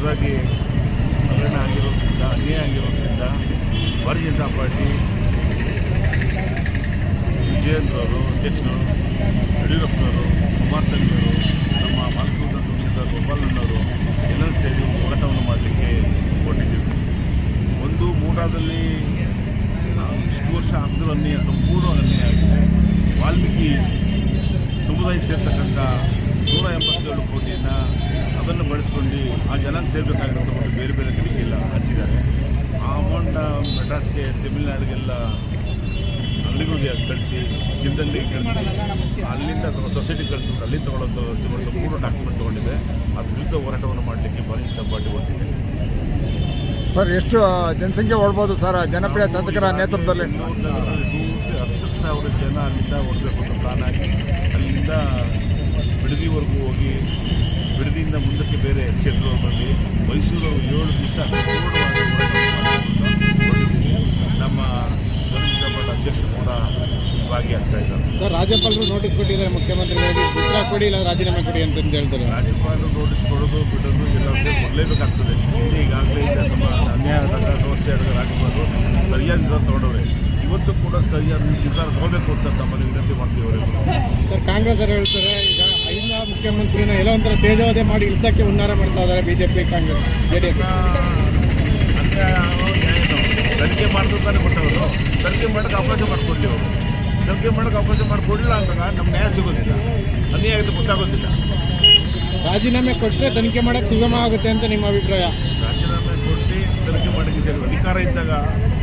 ದೊಡ್ಡದಾಗಿ ಹಗರಣ ಆಗಿರೋದ್ರಿಂದ ಅನ್ಯಾಯ ಆಗಿರೋದ್ರಿಂದ ಭಾರತೀಯ ಜನತಾ ಪಾರ್ಟಿ ವಿಜಯೇಂದ್ರವರು ಅಧ್ಯಕ್ಷರು, ಯಡಿಯೂರಪ್ಪನವರು ಕುಮಾರಸ್ವಾಮಿ ಅವರು ನಮ್ಮ ಮಾನಸಿಕ ಪಕ್ಷದ ಗೋಪಾಲನವರು ಎಲ್ಲರೂ ಸೇರಿ ಹೋರಾಟವನ್ನು ಮಾಡಲಿಕ್ಕೆ ಕೊಟ್ಟಿದ್ದೀವಿ ಒಂದು ಮೂಡಾದಲ್ಲಿ ಇಷ್ಟು ವರ್ಷ ಅಬ್ದುಲ್ ಅನ್ಯಾಯ ಸಂಪೂರ್ಣ ಅನ್ಯಾಯ ಆಗಿದೆ. ವಾಲ್ಮೀಕಿ ಸಮುದಾಯಕ್ಕೆ ಸೇರ್ತಕ್ಕಂಥ ನೂರ ಎಂಬತ್ತೇಳು ಕೋಟಿಯನ್ನು ಅದನ್ನು ಬಳಸ್ಕೊಂಡು ಆ ಜನಕ್ಕೆ ಸೇರಬೇಕಾಗಿರೋದು ಒಂದು ಬೇರೆ ಬೇರೆ ಕಡೆಗೆ ಎಲ್ಲ ಹಚ್ಚಿದ್ದಾರೆ. ಆ ಅಮೌಂಟ್ನ ಮೆಡ್ರಾಸ್ಗೆ ತಮಿಳ್ನಾಡಿಗೆಲ್ಲ ಅಂಗಡಿಗಳಿಗೆ ಕಳಿಸಿ ಚಿಂತನೆಗೆ ಕಳಿಸಿ ಅಲ್ಲಿಂದ ಸೊಸೈಟಿ ಕಳಿಸಿ ಅಲ್ಲಿ ತಗೊಳ್ಳೋದು ವ್ಯವಸ್ಥೆ ಮಾಡಿ ಸಂಪೂರ್ಣ ಡಾಕ್ಯುಮೆಂಟ್ ತೊಗೊಂಡಿದೆ. ಅದ್ರ ವಿರುದ್ಧ ಹೋರಾಟವನ್ನು ಮಾಡಲಿಕ್ಕೆ ಭಾರತೀಯ ಇಷ್ಟ ಪಾರ್ಟಿ ಹೊರಟಿದೆ. ಸರ್ ಎಷ್ಟು ಜನಸಂಖ್ಯೆ ಓಡ್ಬೋದು ಸರ್ ಜನಪ್ರಿಯ ಶಾಸಕರ ನೇತೃತ್ವದಲ್ಲಿ? ಹತ್ತು ಸಾವಿರ ಜನ ಅಲ್ಲಿಂದ ಓಡಬೇಕು ಅಂತ ಪ್ಲಾನ್ ಆಗಿ ಅಲ್ಲಿಂದ ಬಿಡದಿವರೆಗೂ ಹೋಗಿ ಬಿಡದಿಯಿಂದ ಮುಂದಕ್ಕೆ ಬೇರೆ ಕ್ಷೇತ್ರದಲ್ಲಿ ಮೈಸೂರು ಏಳು ದಿವಸ. ನಮ್ಮ ಪಾರ್ಟಿ ಅಧ್ಯಕ್ಷರು ಕೂಡ ಭಾಗಿಯಾಗ್ತಾ ಇದ್ದಾರೆ. ಸರ್ ರಾಜ್ಯಪಾಲರು ನೋಟಿಸ್ ಕೊಟ್ಟಿದ್ದಾರೆ ಮುಖ್ಯಮಂತ್ರಿಗಳಿಗೆ. ಉತ್ತರ ಕೊಡಿ ಇಲ್ಲ ರಾಜೀನಾಮೆ ಕೊಡಿ ಅಂತ ಹೇಳ್ತಾರೆ. ರಾಜ್ಯಪಾಲರು ನೋಟಿಸ್ ಕೊಡೋದು ಬಿಡೋದು ಎಲ್ಲ ಕೊಡಲೇಬೇಕಾಗ್ತದೆ. ಈಗಾಗಲೇ ಈಗ ನಮ್ಮ ಅನ್ಯಾಯ ಸಮಸ್ಯೆ ರಾಜ್ಯಪಾಲರು ಸರಿಯಾದ ತೊಗೊಂಡವ್ರೆ. ಕೂಡ ಸರಿಯಾಗಿ ನಿರ್ಧಾರ ತಗೋಬೇಕು ಅಂತ ತಮ್ಮಲ್ಲಿ ವಿನಂತಿ ಮಾಡ್ತೀವಿ ಸರ್ ಕಾಂಗ್ರೆಸ್ ಅವರು ಹೇಳ್ತಾರೆ ಈಗ ಅಲ್ಲಿಂದ ಮುಖ್ಯಮಂತ್ರಿನ ಎಲ್ಲ ಒಂಥರ ತೇಜವದೆ ಮಾಡಿ ಇಳಿಸಕ್ಕೆ ಹುನ್ನಾರ ಮಾಡ್ತಾ ಇದ್ದಾರೆ BJP Congress J D S ಅನ್ಯಾಯ ನ್ಯಾಯನೋ ತನಿಖೆ ಮಾಡಿದ್ರು ತಾನೇ ಕೊಟ್ಟವರು. ತನಿಖೆ ಮಾಡೋಕ್ಕೆ ಅವಕಾಶ ಮಾಡಿಕೊಡ್ಲಿ ಅವರು. ತನಿಖೆ ಮಾಡೋಕ್ಕೆ ಅವಕಾಶ ಮಾಡಿಕೊಡಲಿಲ್ಲ ಅಂದಾಗ ನಮ್ಮ ನ್ಯಾಯ ಸಿಗೋದಿಲ್ಲ. ಅನ್ಯಾಯ ಆಗಿದೆ ಗೊತ್ತಾಗೋದಿಲ್ಲ. ರಾಜೀನಾಮೆ ಕೊಟ್ಟರೆ ತನಿಖೆ ಮಾಡಕ್ಕೆ ಸುಗಮ ಆಗುತ್ತೆ ಅಂತ ನಿಮ್ಮ ಅಭಿಪ್ರಾಯ? ರಾಜೀನಾಮೆ ಕೊಟ್ಟು ತನಿಖೆ ಮಾಡೋಕ್ಕಿದ್ದೇವೆ ಅಧಿಕಾರ ಇದ್ದಾಗ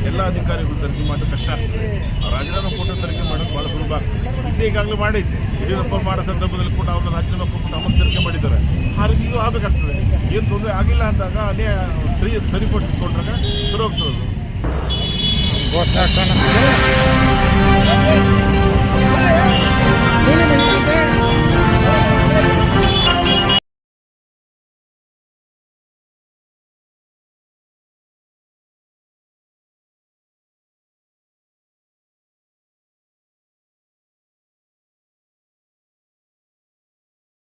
ಎಲ್ಲ ಅಧಿಕಾರಿಗಳು ತನಿಖೆ ಮಾಡೋದು ಕಷ್ಟ ಆಗ್ತದೆ ರಾಜೀನಾಮೆ ಕೊಟ್ಟು ತನಿಖೆ ಮಾಡೋದು ಭಾಳ ಸುಲಭ. ಆಗ್ತದೆ ಈಗಾಗಲೇ ಮಾಡೈತೆ ಯಡಿಯೂರಪ್ಪ ಮಾಡೋ ಸಂದರ್ಭದಲ್ಲಿ ಕೂಡ ಅವ್ರನ್ನ ರಾಜೀನಾಮೆ ಕೊಟ್ಟು ಅಮಲು ತನಿಖೆ ಮಾಡಿದ್ದಾರೆ. ಆ ರೀತಿ ಇದು ಆಗಬೇಕಾಗ್ತದೆ. ಏನು ತೊಂದರೆ ಆಗಿಲ್ಲ ಅಂದಾಗ ಅದೇ ಸರಿ, ಸರಿಪಡಿಸ್ಕೊಂಡ್ರೆ ಸರಿ ಹೋಗ್ತದೆ